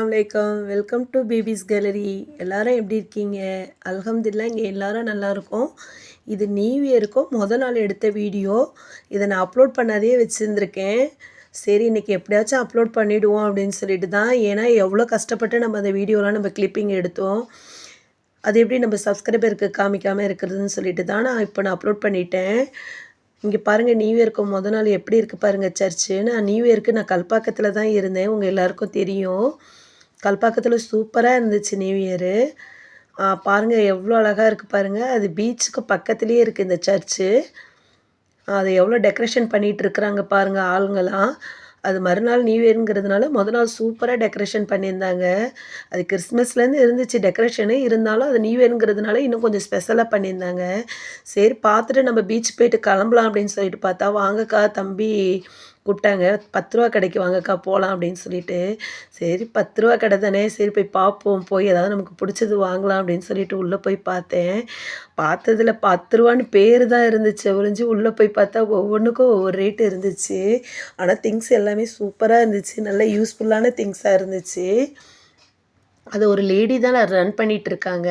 அலைக்கம். Welcome to babies gallery. எல்லாரும் எப்படி இருக்கீங்க? அல்ஹம்துலில்லாஹ் இங்கே எல்லாரும் நல்லா இது நியூ இயருக்கும் முத நாள் எடுத்த வீடியோ. இதை நான் அப்லோட் பண்ணாதே வச்சுருந்துருக்கேன். சரி இன்றைக்கி எப்படியாச்சும் அப்லோட் பண்ணிவிடுவோம் அப்படின்னு சொல்லிட்டு தான். ஏன்னா எவ்வளோ கஷ்டப்பட்டு நம்ம அந்த வீடியோலாம் நம்ம கிளிப்பிங் எடுத்தோம். அது எப்படி நம்ம சப்ஸ்கிரைபருக்கு காமிக்காமல் இருக்கிறதுன்னு சொல்லிட்டு தான் நான் இப்போ நான் அப்லோட் பண்ணிட்டேன். இங்கே பாருங்கள் நியூ இயருக்கு முத நாள் எப்படி இருக்குது பாருங்கள் சர்ச்சு. நான் நியூ இயருக்கு நான் கல்பாக்கத்தில் தான் இருந்தேன். உங்கள் எல்லாருக்கும் தெரியும். கல்பாக்கத்தில் சூப்பராக இருந்துச்சு நியூ இயரு. பாருங்கள் எவ்வளோ அழகாக இருக்குது பாருங்கள் அது பீச்சுக்கு பக்கத்துலேயே இருக்குது இந்த சர்ச்சு. அதை எவ்வளோ டெக்கரேஷன் பண்ணிகிட்டு இருக்கிறாங்க பாருங்கள் ஆளுங்களாம் அது மறுநாள் நியூ இயருங்கிறதுனால முத நாள் சூப்பராக டெக்கரேஷன் பண்ணியிருந்தாங்க. அது கிறிஸ்மஸ்லேருந்து இருந்துச்சு டெக்கரேஷனு. இருந்தாலும் அது நியூ இயருங்கிறதுனால இன்னும் கொஞ்சம் ஸ்பெஷலாக பண்ணியிருந்தாங்க. சரி பார்த்துட்டு நம்ம பீச் போயிட்டு கிளம்பலாம் அப்படின்னு சொல்லிட்டு பார்த்தா வாங்கக்கா தம்பி கூப்பிட்டாங்க பத்து ரூபா கடைக்கு வாங்கக்கா போகலாம் அப்படின்னு சொல்லிட்டு சரி பத்து ரூபா கடை தானே சரி போய் பார்ப்போம் போய் ஏதாவது நமக்கு பிடிச்சது வாங்கலாம் அப்படின்னு சொல்லிட்டு உள்ளே போய் பார்த்தேன். பார்த்ததில் பத்து ரூபான்னு பேர் தான் இருந்துச்சு ஒழிஞ்சு உள்ளே போய் பார்த்தா ஒவ்வொன்றுக்கும் ஒவ்வொரு ரேட்டு இருந்துச்சு. ஆனால் திங்ஸ் எல்லாமே சூப்பராக இருந்துச்சு நல்ல யூஸ்ஃபுல்லான திங்ஸாக இருந்துச்சு. அது ஒரு லேடி தான் ரன் பண்ணிகிட்டு இருக்காங்க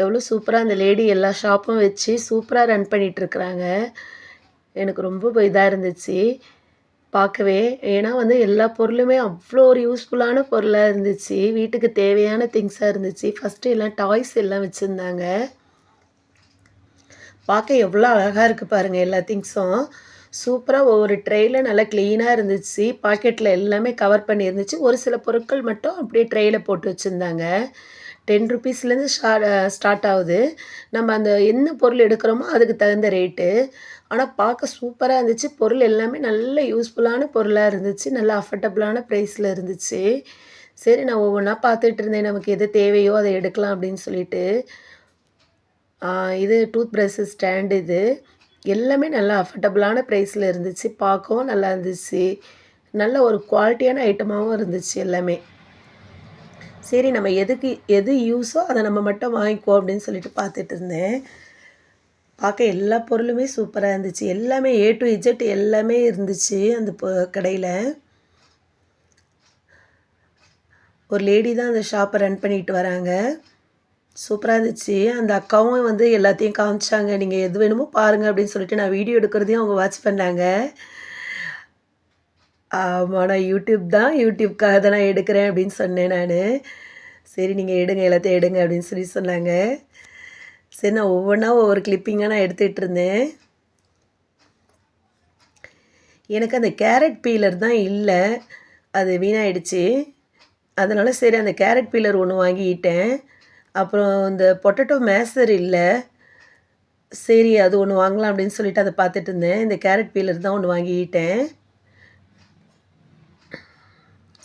எவ்வளோ சூப்பராக அந்த லேடி எல்லா ஷாப்பும் வச்சு சூப்பராக ரன் பண்ணிகிட்ருக்குறாங்க எனக்கு ரொம்ப இதாக இருந்துச்சு. பார்க்கவே ஏன்னா வந்து எல்லா பொருளுமே அவ்வளோ ஒரு யூஸ்ஃபுல்லான பொருளாக இருந்துச்சு. வீட்டுக்கு தேவையான திங்ஸாக இருந்துச்சு. ஃபஸ்ட்டு எல்லாம் டாய்ஸ் எல்லாம் வச்சுருந்தாங்க. பார்க்க எவ்வளோ அழகாக இருக்குது பாருங்கள் எல்லா திங்ஸும் சூப்பராக ஒவ்வொரு ட்ரெயில் நல்லா க்ளீனாக இருந்துச்சு. பாக்கெட்டில் எல்லாமே கவர் பண்ணியிருந்துச்சு. ஒரு சில பொருட்கள் மட்டும் அப்படியே ட்ரெயில் போட்டு வச்சுருந்தாங்க. டென் ருபீஸ்லேருந்து ஸ்டார்ட் ஸ்டார்ட் ஆகுது. நம்ம அந்த என்ன பொருள் எடுக்கிறோமோ அதுக்கு தகுந்த ரேட்டு ஆனால் பார்க்க சூப்பராக இருந்துச்சு. பொருள் எல்லாமே நல்ல யூஸ்ஃபுல்லான பொருளாக இருந்துச்சு. நல்ல அஃபர்டபுளான ப்ரைஸில் இருந்துச்சு. சரி நான் ஒவ்வொன்றா பார்த்துட்டு இருந்தேன். நமக்கு எது தேவையோ அதை எடுக்கலாம் அப்படின்னு சொல்லிட்டு. இது டூத் ப்ரஷ் ஸ்டாண்டு இது. எல்லாமே நல்லா அஃபர்டபுளான ப்ரைஸில் இருந்துச்சு. பார்க்கவும் நல்லா இருந்துச்சு. நல்ல ஒரு குவாலிட்டியான ஐட்டமாகவும் இருந்துச்சு எல்லாமே. சரி நம்ம எதுக்கு எது யூஸோ அதை நம்ம மட்டும் வாங்கிக்குவோம் அப்படின்னு சொல்லிட்டு பார்த்துட்டு இருந்தேன். பார்க்க எல்லா பொருளுமே சூப்பராக இருந்துச்சு. எல்லாமே ஏ டு இஜெட் எல்லாமே இருந்துச்சு அந்த கடையில். ஒரு லேடி தான் அந்த ஷாப்பை ரன் பண்ணிட்டு வராங்க. சூப்பராக இருந்துச்சு. அந்த அக்காவும் வந்து எல்லாத்தையும் காமிச்சாங்க. நீங்கள் எது வேணுமோ பாருங்கள் அப்படின்னு சொல்லிட்டு நான் வீடியோ எடுக்கிறதையும் அவங்க வாட்ச் பண்ணாங்க. ஆமாம் நான் யூடியூப் தான் யூடியூப்காக தான் நான் எடுக்கிறேன் அப்படின்னு சொன்னேன் நான். சரி நீங்கள் எடுங்க எல்லாத்தையும் எடுங்க அப்படின்னு சொல்லி சொன்னாங்க. சரி நான் ஒவ்வொன்றா ஒவ்வொரு கிளிப்பிங்காக நான் எடுத்துகிட்டு இருந்தேன். எனக்கு அந்த கேரட் பீலர் தான் இல்லை. அது வீணாயிடுச்சு. அதனால் சரி அந்த கேரட் பீலர் ஒன்று வாங்கிக்கிட்டேன் அப்புறம் இந்த பொட்டேட்டோ மேசர் இல்லை. சரி அது ஒன்று வாங்கலாம் அப்படின்னு சொல்லிட்டு அதை பார்த்துட்டு இருந்தேன். இந்த கேரட் பீலர் தான் ஒன்று வாங்கிக்கிட்டேன்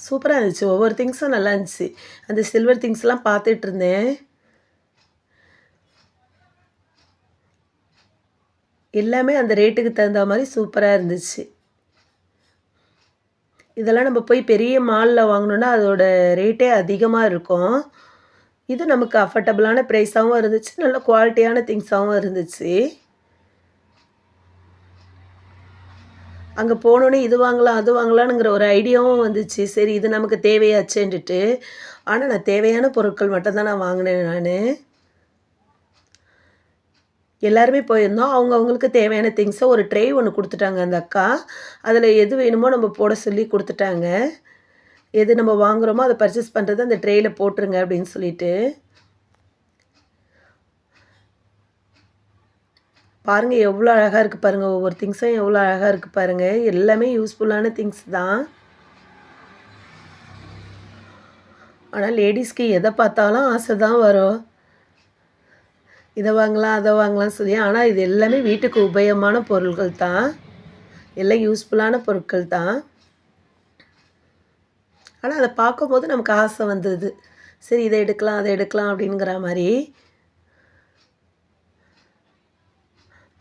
சூப்பராக இருந்துச்சு. ஒவ்வொரு திங்ஸும் நல்லா இருந்துச்சு. அந்த சில்வர் திங்ஸ்லாம் பார்த்துட்டு இருந்தேன். எல்லாமே அந்த ரேட்டுக்கு தகுந்த மாதிரி சூப்பராக இருந்துச்சு. இதெல்லாம் நம்ம போய் பெரிய மாலில் வாங்கினோன்னா அதோட ரேட்டே அதிகமாக இருக்கும். இது நமக்கு அஃபர்டபுளான ப்ரைஸாகவும் இருந்துச்சு. நல்ல குவாலிட்டியான திங்ஸாகவும் இருந்துச்சு. அங்கே போனோன்னே இது வாங்கலாம் அது வாங்கலாம்ங்கிற ஒரு ஐடியாவும் வந்துச்சு. சரி இது நமக்கு தேவையாச்சேன்ட்டு ஆனால் நான் தேவையான பொருட்கள் மட்டும்தான் நான் வாங்கினேன் நான். எல்லாருமே போயிருந்தோம். அவங்க அவங்களுக்கு தேவையான திங்ஸை ஒரு ட்ரே ஒன்று கொடுத்துட்டாங்க அந்த அக்கா. அதில் எது வேணுமோ நம்ம போட சொல்லி கொடுத்துட்டாங்க. எது நம்ம வாங்குகிறோமோ அதை பர்ச்சேஸ் பண்ணுறது அந்த ட்ரேயில் போட்டுருங்க அப்படின்னு சொல்லிட்டு. பாருங்கள் எவ்வளோ அழகாக இருக்குது பாருங்கள் ஒவ்வொரு திங்ஸும் எவ்வளோ அழகாக இருக்குது பாருங்கள் எல்லாமே யூஸ்ஃபுல்லான திங்ஸ் தான். ஆனால் லேடிஸ்க்கு எதை பார்த்தாலும் ஆசை தான் வரும். இதை வாங்கலாம் அதை வாங்கலாம் சொல்லி. ஆனால் இது எல்லாமே வீட்டுக்கு உபயோகமான பொருட்கள் தான். எல்லாம் யூஸ்ஃபுல்லான பொருட்கள் தான். ஆனால் அதை பார்க்கும்போது நமக்கு ஆசை வந்தது. சரி இதை எடுக்கலாம் அதை எடுக்கலாம் அப்படிங்கிற மாதிரி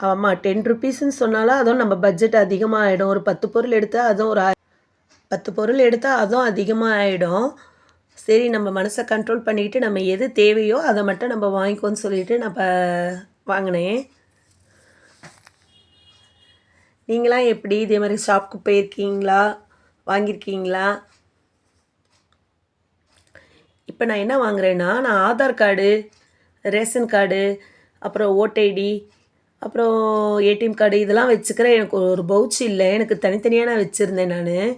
ஆமாம் டென் ருபீஸ்ன்னு சொன்னாலும் அதுவும் நம்ம பட்ஜெட் அதிகமாக ஆகிடும் ஒரு பத்து பொருள் எடுத்தால் அதுவும் ஒரு பத்து பொருள் எடுத்தால் அதுவும் அதிகமாக ஆகிடும் சரி நம்ம மனசை கண்ட்ரோல் பண்ணிக்கிட்டு நம்ம எது தேவையோ அதை மட்டும் நம்ம வாங்கிக்கோன்னு சொல்லிட்டு நம்ம வாங்கினேன். நீங்களாம் எப்படி இதே மாதிரி ஷாப்க்கு போயிருக்கீங்களா? வாங்கியிருக்கீங்களா? இப்போ நான் என்ன வாங்குறேன்னா நான் ஆதார் கார்டு ரேஷன் கார்டு அப்புறம் ஓட்டைடி அப்புறம் ஏடிஎம் கார்டு இதெல்லாம் வச்சுக்கிறேன். எனக்கு ஒரு பவுச் இல்லை. எனக்கு தனித்தனியாக நான் வச்சுருந்தேன் நான்.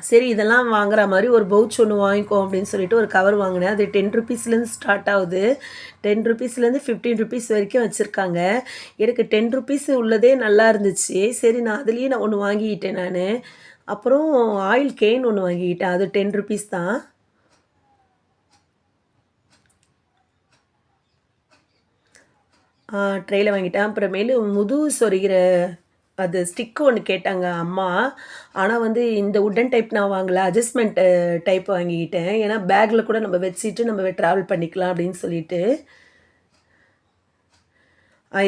சரி இதெல்லாம் வாங்குற மாதிரி ஒரு பவுச் ஒன்று வாங்கிக்கோ அப்படின்னு சொல்லிட்டு ஒரு கவர் வாங்கினேன். அது டென் ருபீஸ்லேருந்து ஸ்டார்ட் ஆகுது. டென் ருபீஸ்லேருந்து ஃபிஃப்டீன் ருபீஸ் வரைக்கும் வச்சுருக்காங்க. எனக்கு டென் ருபீஸ் உள்ளதே நல்லா இருந்துச்சு. சரி நான் அதுலேயே நான் ஒன்று வாங்கிக்கிட்டேன் நான். அப்புறம் ஆயில் கேன் ஒன்று வாங்கிக்கிட்டேன். அது டென் ருபீஸ் தான். ட்ரெயில் வாங்கிட்டேன். அப்புறமேலு முதுகு சொருகிற அது ஸ்டிக்கு ஒன்று கேட்டாங்க அம்மா. ஆனால் வந்து இந்த உட்டன் டைப் நான் வாங்கலை. அட்ஜஸ்ட்மெண்ட் டைப் வாங்கிக்கிட்டேன். ஏன்னா பேக்கில் கூட நம்ம வச்சுட்டு நம்ம ட்ராவல் பண்ணிக்கலாம் அப்படின்னு சொல்லிட்டு.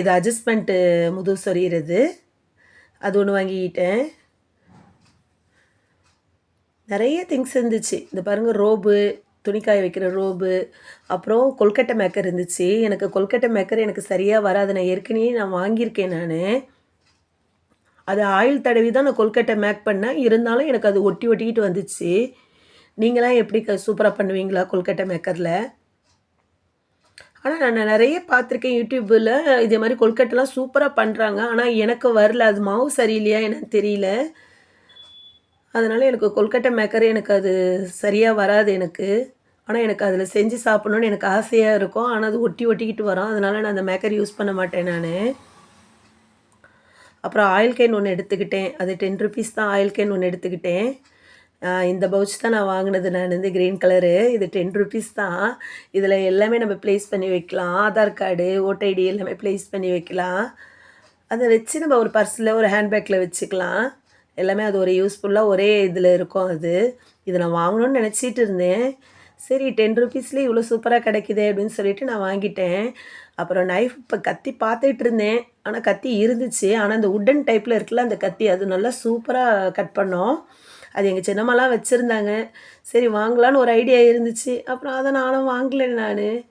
இது அட்ஜஸ்ட்மெண்ட்டு முதுகு சொறிகிறது அது ஒன்று வாங்கிக்கிட்டேன். நிறைய திங்ஸ் இருந்துச்சு. இந்த பாருங்கள் ரோபு துணிக்காய வைக்கிற ரோபு அப்புறம் கொல்கட்டை மேக்கர் இருந்துச்சு. எனக்கு கொல்கட்டை மேக்கர் எனக்கு சரியாக வராது. நான் ஏற்கனவே நான் வாங்கியிருக்கேன் நான். அது ஆயில் தடவி தான் நான் கொல்கட்டை மேக் பண்ணேன். இருந்தாலும் எனக்கு அது ஒட்டி ஒட்டிக்கிட்டு வந்துச்சு. நீங்களாம் எப்படி க சூப்பராக பண்ணுவீங்களா கொல்கட்டை மேக்கரில்? ஆனால் நான் நிறைய பார்த்துருக்கேன் யூடியூப்பில் இதே மாதிரி கொல்கட்டைலாம் சூப்பராக பண்ணுறாங்க ஆனால் எனக்கு வரல. அது மாவு சரியில்லையா எனக்கு தெரியல. அதனால் எனக்கு கொல்கட்டை மேக்கர் எனக்கு அது சரியாக வராது எனக்கு. ஆனால் எனக்கு அதில் செஞ்சு சாப்பிட்ணுன்னு எனக்கு ஆசையாக இருக்கும். ஆனால் அது ஒட்டி ஒட்டிக்கிட்டு வரும். அதனால் நான் அந்த மேக்கர் யூஸ் பண்ண மாட்டேன் நான். அப்புறம் ஆயில் கேன் ஒன்று எடுத்துக்கிட்டேன். அது டென் ருபீஸ் தான். ஆயில் கேன் ஒன்று எடுத்துக்கிட்டேன். இந்த பவுச் தான் நான் வாங்கினது. நான் வந்து க்ரீன் கலரு இது டென் ருபீஸ் தான். இதில் எல்லாமே நம்ம ப்ளேஸ் பண்ணி வைக்கலாம். ஆதார் கார்டு ஓட்டை ஐடி எல்லாமே ப்ளேஸ் பண்ணி வைக்கலாம். அதை வச்சு நம்ம ஒரு பர்ஸில் ஒரு ஹேண்ட்பேக்கில் வச்சுக்கலாம். எல்லாமே அது ஒரு யூஸ்ஃபுல்லாக ஒரே இதில் இருக்கும் அது. இதை நான் வாங்கணும்னு நினச்சிட்டு இருந்தேன். சரி டென் ருபீஸ்லேயே இவ்வளோ சூப்பராக கிடைக்குது அப்படின்னு சொல்லிட்டு நான் வாங்கிட்டேன். அப்புறம் நைஃப் இப்போ கத்தி பார்த்துட்டு இருந்தேன். ஆனால் கத்தி இருந்துச்சு. ஆனால் அந்த உட்டன் டைப்பில் இருக்குல்ல அந்த கத்தி அது நல்லா சூப்பராக கட் பண்ணோம். அது எங்கள் சின்னம்மாலாம் வச்சுருந்தாங்க. சரி வாங்கலான்னு ஒரு ஐடியா இருந்துச்சு. அப்புறம் அதை நானும் வாங்கலை நான்.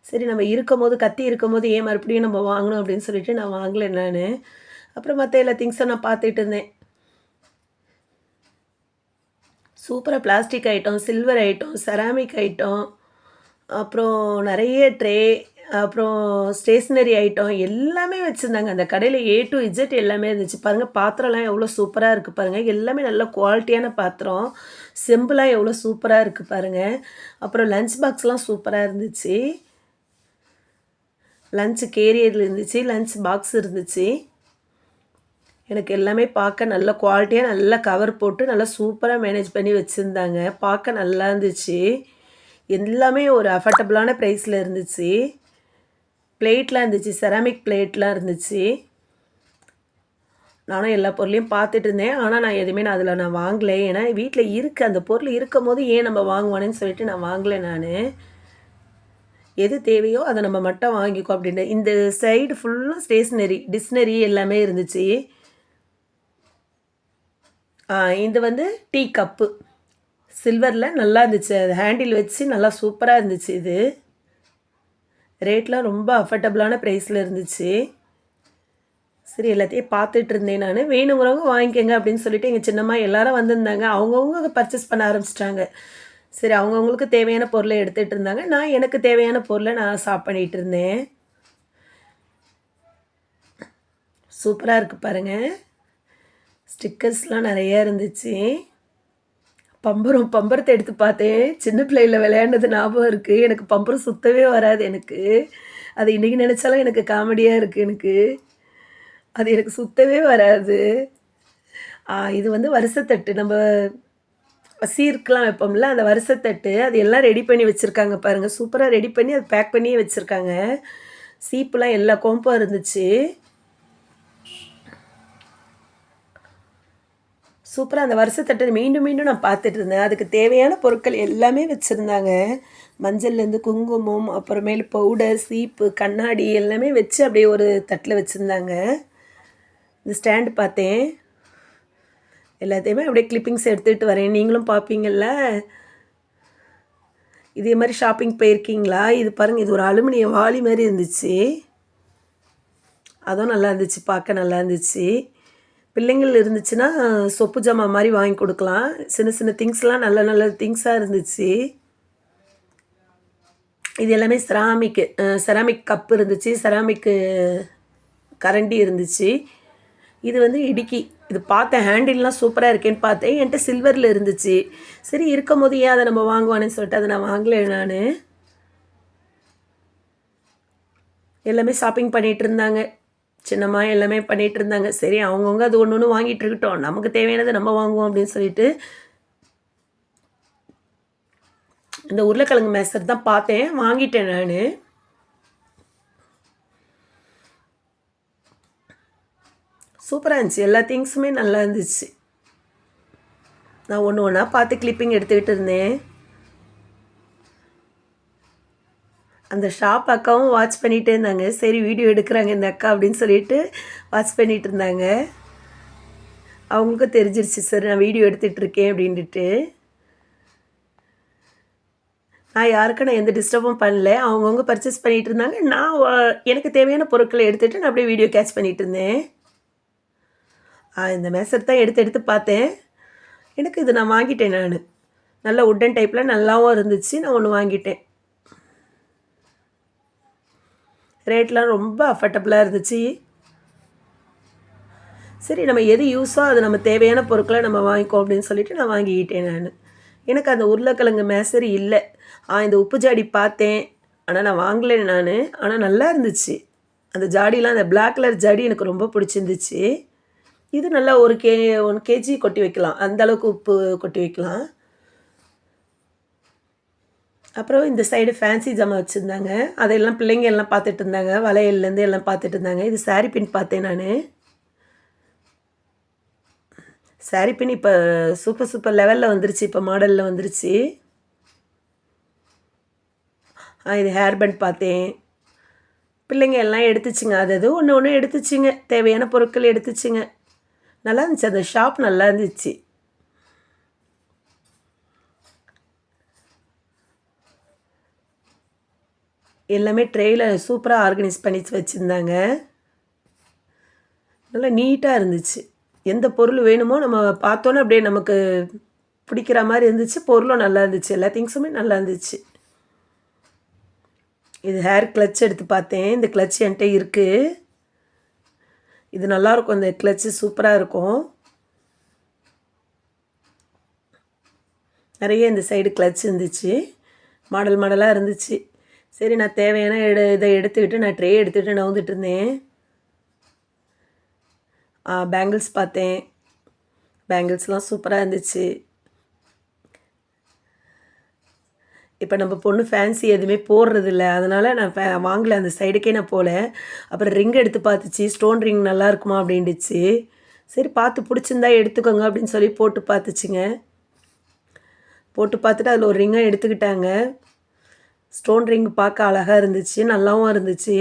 சரி நம்ம இருக்கும் போது கத்தி இருக்கும் போது ஏன் மறுபடியும் நம்ம வாங்கணும் அப்படின்னு சொல்லிட்டு நான் வாங்கலை நான். அப்புறம் மற்ற எல்லா திங்ஸை நான் பார்த்துட்டு இருந்தேன். சூப்பராக plastic item silver item ceramic item அப்புறம் நிறைய ட்ரே அப்புறம் ஸ்டேஷ்னரி ஐட்டம் எல்லாமே வச்சுருந்தாங்க. அந்த கடையில் ஏ டு இஜெட் எல்லாமே இருந்துச்சு. பாருங்கள் பாத்திரம்லாம் எவ்வளோ சூப்பராக இருக்குது பாருங்கள் எல்லாமே நல்ல குவாலிட்டியான பாத்திரம். செம்புலாம் எவ்வளோ சூப்பராக இருக்குது பாருங்கள் அப்புறம் லஞ்ச் பாக்ஸ்லாம் சூப்பராக இருந்துச்சு. லஞ்ச் கேரியரில் இருந்துச்சு. லஞ்ச் பாக்ஸ் இருந்துச்சு. எனக்கு எல்லாமே பார்க்க நல்ல குவாலிட்டியாக நல்லா கவர் போட்டு நல்லா சூப்பராக மேனேஜ் பண்ணி வச்சுருந்தாங்க. பார்க்க நல்லா இருந்துச்சு. எல்லாமே ஒரு அஃபர்டபுளான ப்ரைஸில் இருந்துச்சு. பிளேட்லாம் இருந்துச்சு செராமிக் பிளேட்லாம் இருந்துச்சு. நானும் எல்லா பொருளையும் பார்த்துட்டு இருந்தேன். ஆனால் நான் எதுவுமே நான் அதில் நான் வாங்கலை. ஏன்னா வீட்டில் இருக்குது அந்த பொருள் இருக்கும் போது ஏன் நம்ம வாங்குவானேன்னு சொல்லிட்டு நான் வாங்கலை நான். எது தேவையோ அதை நம்ம மட்டும் வாங்கிக்கோ அப்படின்ட்டு. இந்த சைடு ஃபுல்லாக ஸ்டேஷ்னரி டிக்ஷனரி எல்லாமே இருந்துச்சு. இது வந்து டீ கப்பு. சில்வரில் நல்லா இருந்துச்சு. அது ஹேண்டில் வச்சு நல்லா சூப்பராக இருந்துச்சு இது. ரேட்லாம் ரொம்ப அஃபர்டபுளான ப்ரைஸில் இருந்துச்சு. சரி எல்லாத்தையும் பார்த்துட்டு இருந்தேன் நான். வேணுங்கிறவங்க வாங்கிக்கோங்க அப்படின்னு சொல்லிட்டு எங்கள் சின்னம்மா எல்லாரும் வந்திருந்தாங்க. அவங்கவுங்க பர்ச்சேஸ் பண்ண ஆரம்பிச்சிட்டாங்க. சரி அவங்கவுங்களுக்கு தேவையான பொருளை எடுத்துகிட்டு இருந்தாங்க. நான் எனக்கு தேவையான பொருளை நான் சாப் பண்ணிகிட்டு இருந்தேன். சூப்பராக இருக்குது பாருங்கள் ஸ்டிக்கர்ஸ்லாம் நிறையா இருந்துச்சு. பம்பரம் பம்பரத்தை எடுத்து பார்த்தேன். சின்ன பிள்ளையில் விளையாண்டது ஞாபகம் இருக்குது எனக்கு பம்பரம் சுத்தவே வராது எனக்கு. அது இன்றைக்கி நினச்சாலும் எனக்கு காமெடியாக இருக்குது எனக்கு. அது எனக்கு சுத்தவே வராது. இது வந்து வருஷத்தட்டு. நம்ம சீர்க்கெலாம் வைப்போம்ல அந்த வருஷத்தட்டு. அது எல்லாம் ரெடி பண்ணி வச்சுருக்காங்க பாருங்கள் சூப்பராக ரெடி பண்ணி அதை பேக் பண்ணியே வச்சுருக்காங்க. சீப்புலாம் எல்லா கோம்பும் இருந்துச்சு. சூப்பராக அந்த வருஷத்தட்டை மீண்டும் மீண்டும் நான் பார்த்துட்டு இருந்தேன். அதுக்கு தேவையான பொருட்கள் எல்லாமே வச்சுருந்தாங்க. மஞ்சள்லேருந்து குங்குமம் அப்புறமேல் பவுடர் சீப்பு கண்ணாடி எல்லாமே வச்சு அப்படியே ஒரு தட்டில் வச்சுருந்தாங்க. இந்த ஸ்டாண்டு பார்த்தேன். எல்லாத்தையுமே அப்படியே கிளிப்பிங்ஸ் எடுத்துகிட்டு வரேன். நீங்களும் பார்ப்பீங்கள்ல இதே மாதிரி ஷாப்பிங் போயிருக்கீங்களா? இது பாருங்கள் இது ஒரு அலுமினிய வாலி மாதிரி இருந்துச்சு. அதுவும் நல்லா இருந்துச்சு பார்க்க நல்லா இருந்துச்சு. பிள்ளைங்கள் இருந்துச்சுன்னா சொப்பு ஜாமான் மாதிரி வாங்கி கொடுக்கலாம். சின்ன சின்ன திங்ஸ்லாம் நல்ல நல்ல திங்ஸாக இருந்துச்சு. இது எல்லாமே செராமிக்கு செராமிக் கப் இருந்துச்சு. செராமிக்கு கரண்டி இருந்துச்சு. இது வந்து இடுக்கி. இது பார்த்தேன் ஹேண்டில்லாம் சூப்பராக இருக்கேன்னு பார்த்தேன். என்கிட்ட சில்வரில் இருந்துச்சு. சரி இருக்கும் போது ஏன் அதை நம்ம வாங்குவானேன்னு சொல்லிட்டு அதை நான் வாங்கலை நான். எல்லாமே ஷாப்பிங் பண்ணிகிட்டு இருந்தாங்க. சின்னம்மா எல்லாமே பண்ணிகிட்டு இருந்தாங்க. சரி அவங்கவுங்க அது ஒன்று ஒன்று வாங்கிட்டு இருக்கட்டும். நமக்கு தேவையானது நம்ம வாங்குவோம் அப்படின்னு சொல்லிட்டு இந்த உருளைக்கிழங்கு மேசர் தான் பார்த்தேன். வாங்கிட்டேன் நான். சூப்பராக இருந்துச்சு. எல்லா திங்ஸுமே நல்லா இருந்துச்சு. நான் ஒன்று ஒன்றா பார்த்து கிளிப்பிங் எடுத்துக்கிட்டு இருந்தேன். அந்த ஷாப் அக்காவும் வாட்ச் பண்ணிகிட்டே இருந்தாங்க. சரி வீடியோ எடுக்கிறாங்க இந்த அக்கா அப்படின்னு சொல்லிட்டு வாட்ச் பண்ணிகிட்டு இருந்தாங்க. அவங்களுக்கும் தெரிஞ்சிருச்சு சார் நான் வீடியோ எடுத்துகிட்டு இருக்கேன் அப்படின்ட்டு நான் யாருக்கும் நான் எந்த டிஸ்டர்பும் பண்ணல. அவங்கவுங்க பர்ச்சேஸ் பண்ணிகிட்டு இருந்தாங்க. நான் எனக்கு தேவையான பொருட்களை எடுத்துகிட்டு நான் அப்படியே வீடியோ கேட்ச் பண்ணிகிட்டு இருந்தேன். இந்த மெசர் தான் எடுத்து எடுத்து பார்த்தேன். எனக்கு இது நான் வாங்கிட்டேன் நான். நல்ல உட்டன் டைப்பில் நல்லாவும் இருந்துச்சு. நான் ஒன்று வாங்கிட்டேன். ரேட்லாம் ரொம்ப அஃபர்டபுளாக இருந்துச்சு. சரி நம்ம எது யூஸோ அது நம்ம தேவையான பொருட்களை நம்ம வாங்கிக்கோ அப்படின்னு சொல்லிட்டு நான் வாங்கிக்கிட்டேன் நான். எனக்கு அந்த உருளைக்கிழங்கு மேசரி இல்லை. ஆ இந்த உப்பு ஜாடி பார்த்தேன். ஆனால் நான் வாங்கலை நான். ஆனால் நல்லா இருந்துச்சு. அந்த ஜாடிலாம் அந்த பிளாக் கலர் ஜாடி எனக்கு ரொம்ப பிடிச்சிருந்துச்சு. இது நல்லா ஒரு கே ஒன் கேஜி கொட்டி வைக்கலாம். அந்த அளவுக்கு உப்பு கொட்டி வைக்கலாம். அப்புறம் இந்த சைடு ஃபேன்சி ஜாமான் வச்சுருந்தாங்க. அதையெல்லாம் பிள்ளைங்க எல்லாம் பார்த்துட்டு இருந்தாங்க. வளையல்லேருந்து எல்லாம் பார்த்துட்டு இருந்தாங்க. இது சாரி பின் பார்த்தேன் நான். சாரி பின் இப்போ சூப்பர் சூப்பர் லெவலில் வந்துருச்சு. இப்போ மாடலில் வந்துருச்சு. இது ஹேர் பேண்ட் பார்த்தேன். பிள்ளைங்க எல்லாம் எடுத்துச்சுங்க. அது அது ஒன்று ஒன்று எடுத்துச்சுங்க. தேவையான பொருட்கள் எடுத்துச்சுங்க. நல்லா இருந்துச்சு. அந்த ஷாப் நல்லா இருந்துச்சு. எல்லாமே ட்ரெயில் சூப்பராக ஆர்கனைஸ் பண்ணி வச்சுருந்தாங்க. நல்லா நீட்டாக இருந்துச்சு. எந்த பொருள் வேணுமோ நம்ம பார்த்தோன்னே அப்படியே நமக்கு பிடிக்கிற மாதிரி இருந்துச்சு. பொருளும் நல்லா இருந்துச்சு. எல்லா திங்ஸுமே நல்லா இருந்துச்சு. இது ஹேர் கிளச் எடுத்து பார்த்தேன். இந்த கிளச் என்கிட்ட இருக்குது இது நல்லாயிருக்கும் இந்த கிளச்சு சூப்பராக இருக்கும். நிறைய இந்த சைடு கிளச் இருந்துச்சு. மாடல் மாடலாக இருந்துச்சு. சரி நான் தேவையான எடு இதை எடுத்துக்கிட்டு நான் ட்ரே எடுத்துக்கிட்டு நான் இருந்தேன் பேங்கிள்ஸ் பார்த்தேன். பேங்கிள்ஸ்லாம் சூப்பராக இருந்துச்சு. இப்போ நம்ம பொண்ணு ஃபேன்சி எதுவுமே போடுறதில்ல அதனால் நான் ஃபே வாங்கலை. அந்த சைடுக்கே நான் போகல அப்புறம் ரிங் எடுத்து பார்த்துச்சு. ஸ்டோன் ரிங் நல்லா இருக்குமா அப்படின்ட்டுச்சு சரி பார்த்து பிடிச்சிருந்தா எடுத்துக்கோங்க அப்படின்னு சொல்லி போட்டு பார்த்துச்சுங்க. போட்டு பார்த்துட்டு அதில் ஒரு ரிங்கை எடுத்துக்கிட்டாங்க. ஸ்டோன் ரிங் பார்க்க அழகாக இருந்துச்சு நல்லாவும் இருந்துச்சு.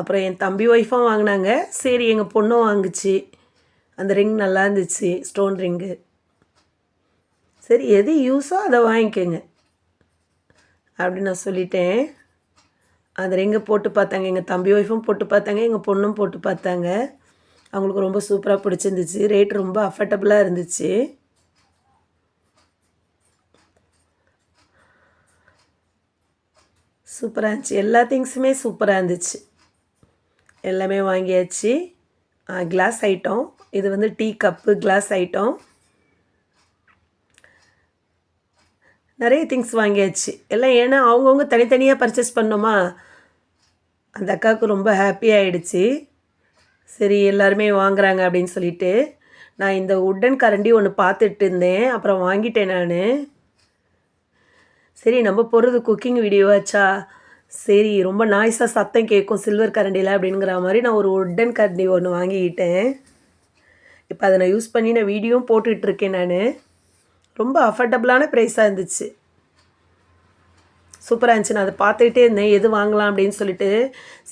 அப்புறம் என் தம்பி ஒய்ஃபும் வாங்கினாங்க. சரி எங்கள் பொண்ணும் வாங்குச்சு. அந்த ரிங் நல்லா இருந்துச்சு ஸ்டோன் ரிங்கு சரி எது யூஸோ அதை வாங்கிக்கோங்க. அப்படின்னு நான் சொல்லிட்டேன். அந்த ரிங்கை போட்டு பார்த்தாங்க. எங்கள் தம்பி ஒய்ஃபும் போட்டு பார்த்தாங்க எங்கள் பொண்ணும் போட்டு பார்த்தாங்க. அவங்களுக்கு ரொம்ப சூப்பராக பிடிச்சிருந்துச்சு. ரேட் ரொம்ப அஃபர்டபுளாக இருந்துச்சு. சூப்பராக இருந்துச்சு. எல்லா திங்ஸுமே சூப்பராக இருந்துச்சு. எல்லாமே வாங்கியாச்சு. கிளாஸ் ஐட்டம் இது வந்து டீ கப்பு கிளாஸ் ஐட்டம் நிறைய திங்ஸ் வாங்கியாச்சு. எல்லாம் ஏன்னா அவங்கவுங்க தனித்தனியாக பர்ச்சேஸ் பண்ணோமா? அந்த அக்காவுக்கு ரொம்ப ஹாப்பி ஆகிடுச்சு சரி எல்லாருமே வாங்குறாங்க அப்படின்னு சொல்லிட்டு நான் இந்த உட்டன் கரண்டி ஒன்று பார்த்துட்டு இருந்தேன். அப்புறம் வாங்கிட்டேன் நான். சரி நம்ம போடுறது குக்கிங் வீடியோவாச்சா சரி ரொம்ப நாய்ஸாக சத்தம் கேட்கும் சில்வர் கரண்டியில் அப்படிங்கிற மாதிரி நான் ஒரு உட்டன் கரண்டி ஒன்று வாங்கிக்கிட்டேன். இப்போ அதை நான் யூஸ் பண்ணி நான் வீடியோவும் போட்டுட்ருக்கேன் நான். ரொம்ப அஃபர்டபுளான ப்ரைஸாக இருந்துச்சு. சூப்பராக இருந்துச்சு. நான் அதை பார்த்துக்கிட்டே இருந்தேன் எது வாங்கலாம் அப்படின்னு சொல்லிட்டு.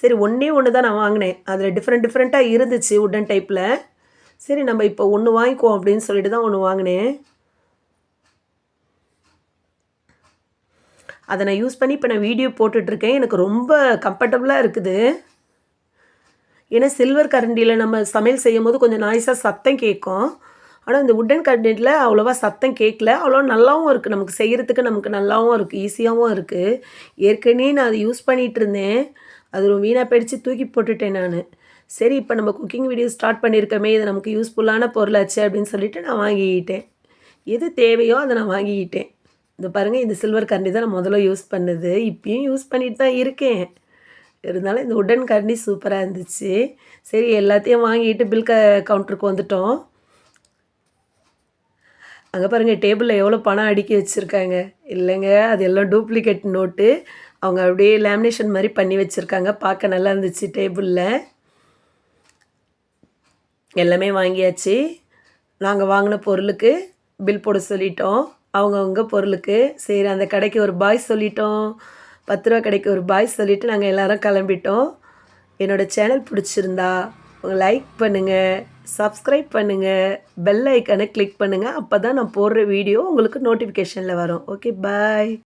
சரி ஒன்றே ஒன்று தான் நான் வாங்கினேன். அதில் டிஃப்ரெண்ட் டிஃப்ரெண்ட்டாக இருந்துச்சு உட்டன் டைப்பில் சரி நம்ம இப்போ ஒன்று வாங்கிக்குவோம் அப்படின்னு சொல்லிட்டு தான் ஒன்று வாங்கினேன். அதை நான் யூஸ் பண்ணி இப்போ நான் வீடியோ போட்டுட்ருக்கேன். எனக்கு ரொம்ப கம்ஃபர்டபுளாக இருக்குது. ஏன்னா சில்வர் கரண்டியில் நம்ம சமையல் செய்யும் போது கொஞ்சம் நாய்ஸாக சத்தம் கேட்கும். ஆனால் இந்த உட்டன் கரண்டியில் அவ்வளோவா சத்தம் கேட்கல. அவ்வளோ நல்லாவும் இருக்குது நமக்கு செய்கிறதுக்கு நமக்கு நல்லாவும் இருக்குது ஈஸியாகவும் இருக்குது ஏற்கனவே நான் அதை யூஸ் பண்ணிகிட்டு இருந்தேன் அது ரொம்ப வீணாக போயிடுச்சு. தூக்கி போட்டுட்டேன் நான். சரி இப்போ நம்ம குக்கிங் வீடியோ ஸ்டார்ட் பண்ணியிருக்கோமே இது நமக்கு யூஸ்ஃபுல்லான பொருளாச்சு அப்படின்னு சொல்லிட்டு நான் வாங்கிக்கிட்டேன் எது தேவையோ அதை நான் வாங்கிக்கிட்டேன் இந்த பாருங்கள் இந்த சில்வர் கரண்டி தான் நான் முதல்ல யூஸ் பண்ணுது. இப்பயும் யூஸ் பண்ணிட்டு தான் இருக்கேன். இருந்தாலும் இந்த உடன் கரண்டி சூப்பராக இருந்துச்சு. சரி எல்லாத்தையும் வாங்கிட்டு பில் க கவுண்டருக்கு வந்துட்டோம். அங்கே பாருங்கள் டேபிளில் எவ்வளோ பணம் அடுக்கி வச்சுருக்காங்க. இல்லைங்க அது எல்லாம் டூப்ளிகேட் நோட்டு அவங்க அப்படியே லேமினேஷன் மாதிரி பண்ணி வச்சுருக்காங்க. பார்க்க நல்லா இருந்துச்சு டேபிளில் எல்லாமே வாங்கியாச்சு. நாங்கள் வாங்கின பொருளுக்கு பில் போட சொல்லிட்டோம். அவங்கவுங்க பொருளுக்கு. சரி அந்த கடைக்கு ஒரு பாய் சொல்லிட்டோம். பத்து ரூபா கடைக்கு ஒரு பாய் சொல்லிவிட்டு நாங்கள் எல்லோரும் கிளம்பிட்டோம். என்னோடய சேனல் பிடிச்சிருந்தா லைக் பண்ணுங்கள் சப்ஸ்கிரைப் பண்ணுங்கள் பெல் ஐக்கனை கிளிக் பண்ணுங்கள் அப்போ தான் நான் போடுற வீடியோ உங்களுக்கு நோட்டிஃபிகேஷனில் வரும். Okay bye